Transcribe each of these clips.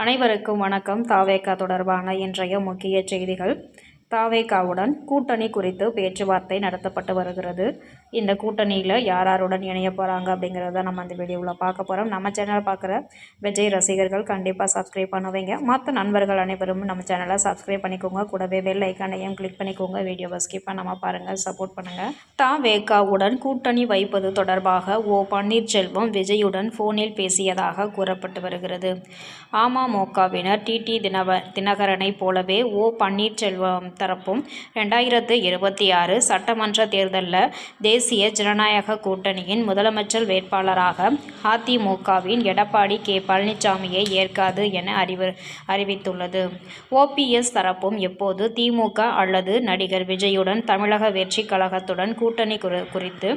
அனைவருக்கும் வணக்கம். தாவேக்கா தொடர்பான இன்றைய முக்கிய செய்திகள். தாவேகாவுடன் கூட்டணி குறித்து பேச்சுவார்த்தை நடத்தப்பட்டு வருகிறது. இந்த கூட்டணியில் யார் யாருடன் இணைய போகிறாங்க அப்படிங்கிறத நம்ம அந்த வீடியோவில் பார்க்க போகிறோம் நம்ம சேனலை பார்க்குற விஜய் ரசிகர்கள் கண்டிப்பாக சப்ஸ்கிரைப் பண்ணுவீங்க. மற்ற நண்பர்கள் அனைவரும் நம்ம சேனலை சப்ஸ்கிரைப் பண்ணிக்கோங்க. கூடவே பெல் ஐக்கானையும் கிளிக் பண்ணிக்கோங்க. வீடியோவை ஸ்கிப் பண்ணாமல் பாருங்கள் சப்போர்ட் பண்ணுங்கள் தாவேகாவுடன் கூட்டணி வைப்பது தொடர்பாக ஓ பன்னீர்செல்வம் விஜயுடன் ஃபோனில் பேசியதாக கூறப்பட்டு வருகிறது. அமமுகவினர் டிடி தினவ தினகரனை போலவே ஓ பன்னீர்செல்வம் தரப்பும் ரெண்டாயிரத்து இருபத்தி ஆறு சட்டமன்ற தேர்தலில் தேசிய ஜனநாயக கூட்டணியின் முதலமைச்சர் வேட்பாளராக அதிமுகவின் எடப்பாடி கே பழனிசாமியை ஏற்காது என அறிவு அறிவித்துள்ளது. ஓபிஎஸ் தரப்பும் எப்போது திமுக அல்லது நடிகர் விஜயுடன் தமிழக வெற்றி கழகத்துடன் கூட்டணி குறித்து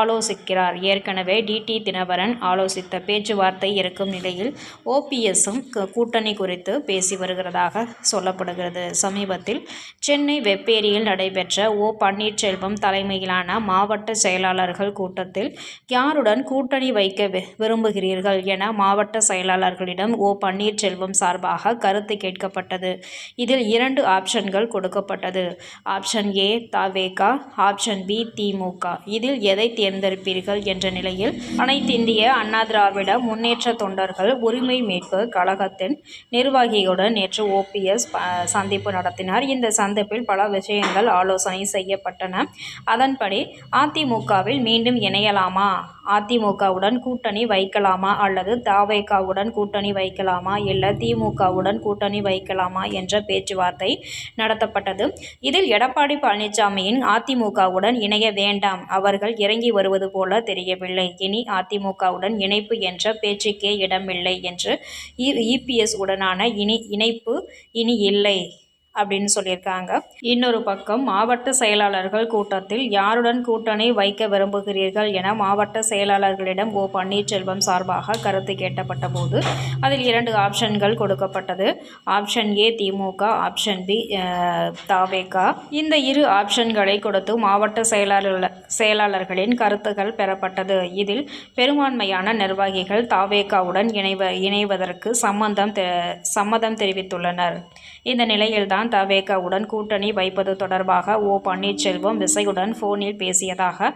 ஆலோசிக்கிறார். ஏற்கனவே டிடி தினகரன் ஆலோசித்த பேச்சுவார்த்தை இருக்கும் நிலையில் ஓபிஎஸ்ஸும் கூட்டணி குறித்து பேசி வருகிறதாக சொல்லப்படுகிறது. சமீபத்தில் சென்னை வெப்பேரியில் நடைபெற்ற ஓ பன்னீர்செல்வம் தலைமையிலான மாவட்ட செயலாளர்கள் கூட்டத்தில் யாருடன் கூட்டணி வைக்க விரும்புகிறீர்கள் என மாவட்ட செயலாளர்களிடம் ஓ பன்னீர்செல்வம் சார்பாக கருத்து கேட்கப்பட்டது. இதில் இரண்டு ஆப்ஷன்கள் கொடுக்கப்பட்டது. Option A Thavega. Option B Thimuka. இதில் எதை தேர்ந்தெடுப்பீர்கள் என்ற நிலையில் அனைத்திந்திய அண்ணா திராவிட முன்னேற்ற தொண்டர்கள் உரிமை மீட்பு கழகத்தின் நிர்வாகிகளுடன் நேற்று ஓபிஎஸ் சந்திப்பு நடத்தினார். இந்த சந்தி சந்திப்பில் பல விஷயங்கள் ஆலோசனை செய்யப்பட்டன. அதன்படி அதிமுகவில் மீண்டும் இணையலாமா? அதிமுகவுடன் கூட்டணி வைக்கலாமா அல்லது தாவேகாவுடன் கூட்டணி வைக்கலாமா? இல்லை திமுகவுடன் கூட்டணி வைக்கலாமா என்ற பேச்சுவார்த்தை நடத்தப்பட்டது. இதில் எடப்பாடி பழனிசாமியின் அதிமுகவுடன் இணைய வேண்டாம். அவர்கள் இறங்கி வருவது போல தெரியவில்லை. இனி அதிமுகவுடன் இணைப்பு என்ற பேச்சுக்கே இடமில்லை என்று இபிஎஸ் உடனான இனி இணைப்பு இனி இல்லை. அப்படின்னு சொல்லியிருக்காங்க. இன்னொரு பக்கம் மாவட்ட செயலாளர்கள் கூட்டத்தில் யாருடன் கூட்டணி வைக்க விரும்புகிறீர்கள் என மாவட்ட செயலாளர்களிடம் ஓ. பன்னீர்செல்வம் சார்பாக கருத்து கேட்டப்பட்ட போது அதில் இரண்டு ஆப்ஷன்கள் கொடுக்கப்பட்டது. Option A Thimuka option B Thavega. இந்த இரு ஆப்ஷன்களை கொடுத்து மாவட்ட செயலாளர் செயலாளர்களின் கருத்துக்கள் பெறப்பட்டது. இதில் பெரும்பான்மையான நிர்வாகிகள் தாவேகாவுடன் இணைவ இணைவதற்கு சம்மந்தம் சம்மதம் தெரிவித்துள்ளனர். இந்த நிலையில்தான் தான் தவேகாவுடன் கூட்டணி வைப்பது தொடர்பாக ஓ பன்னீர்செல்வம் விசையுடன் போனில் பேசியதாக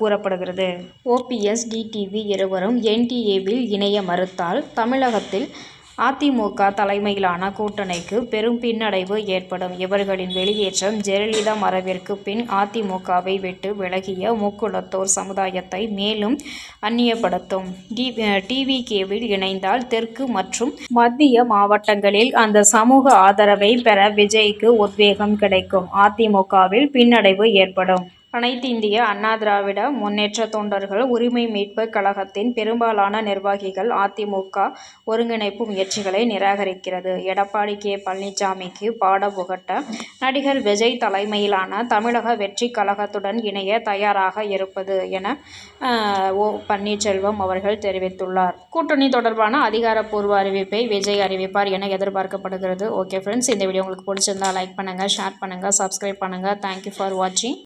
கூறப்படுகிறது. ஓபிஎஸ் டிடிவி இருவரும் என்டிஏவில் இணைய மறுத்தால் தமிழகத்தில் அதிமுக தலைமையிலான கூட்டணிக்கு பெரும் பின்னடைவு ஏற்படும். இவர்களின் வெளியேற்றம் ஜெயலலிதா மறைவிற்கு பின் அதிமுகவை விட்டு விலகிய முக்குளத்தோர் சமுதாயத்தை மேலும் அந்நியப்படுத்தும். டிவிகேவில் இணைந்தால் தெற்கு மற்றும் மத்திய மாவட்டங்களில் அந்த சமூக ஆதரவை பெற விஜய்க்கு உத்வேகம் கிடைக்கும். அதிமுகவில் பின்னடைவு ஏற்படும். அனைத்து இந்திய அண்ணா திராவிட முன்னேற்ற தொண்டர்கள் உரிமை மீட்பு கழகத்தின் பெரும்பாலான நிர்வாகிகள் அதிமுக ஒருங்கிணைப்பு முயற்சிகளை நிராகரிக்கிறது. எடப்பாடி கே. பழனிசாமிக்கு பாட புகட்ட நடிகர் விஜய் தலைமையிலான தமிழக வெற்றி கழகத்துடன் இணைய தயாராக இருப்பது என ஓ. பன்னீர்செல்வம் அவர்கள் தெரிவித்துள்ளார். கூட்டணி தொடர்பான அதிகாரப்பூர்வ அறிவிப்பை விஜய் அறிவிப்பார் என எதிர்பார்க்கப்படுகிறது. ஓகே ஃப்ரெண்ட்ஸ் இந்த வீடியோ உங்களுக்கு பிடிச்சிருந்தா லைக் பண்ணுங்கள் ஷேர் பண்ணுங்கள் சப்ஸ்கிரைப் பண்ணுங்க தேங்க்யூ ஃபார் வாட்சிங்